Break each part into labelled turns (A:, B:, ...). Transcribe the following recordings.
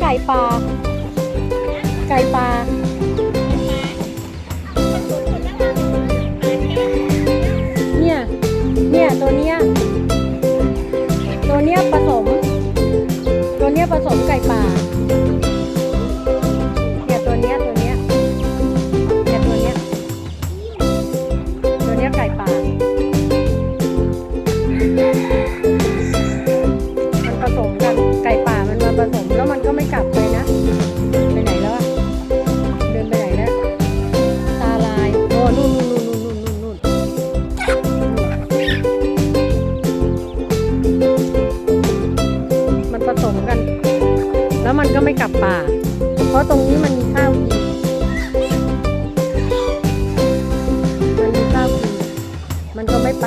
A: ไก่ป่า ไก่ป่า ป่า เพราะตรงนี้มันมีข้าวกิมันมีข้าวกิมันก็ไม่ไป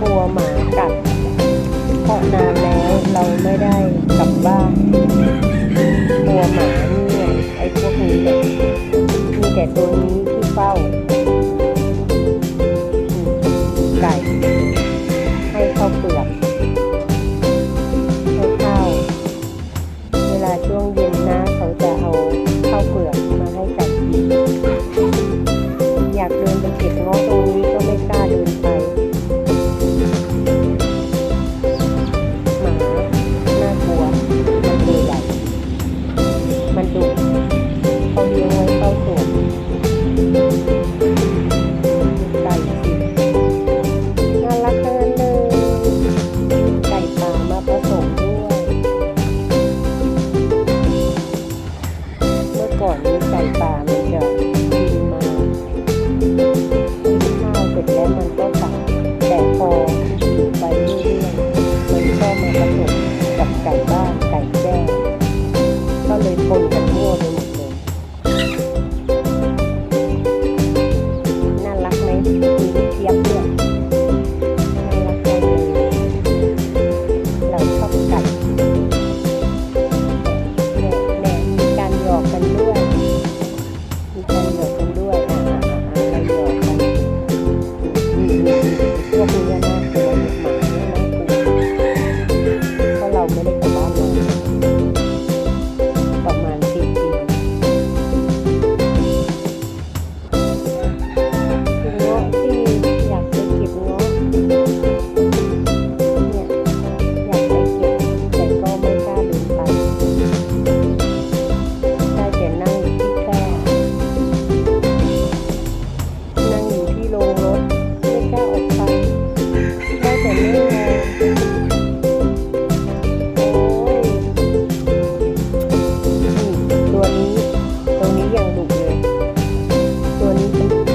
A: กลัวหมากัดเพราะนานแล้วเราไม่ได้กลับบ้านกลัวหมาเนี่ยไอ้พวกนี้แหลมีแต่ตัวนี้ 后น的องโ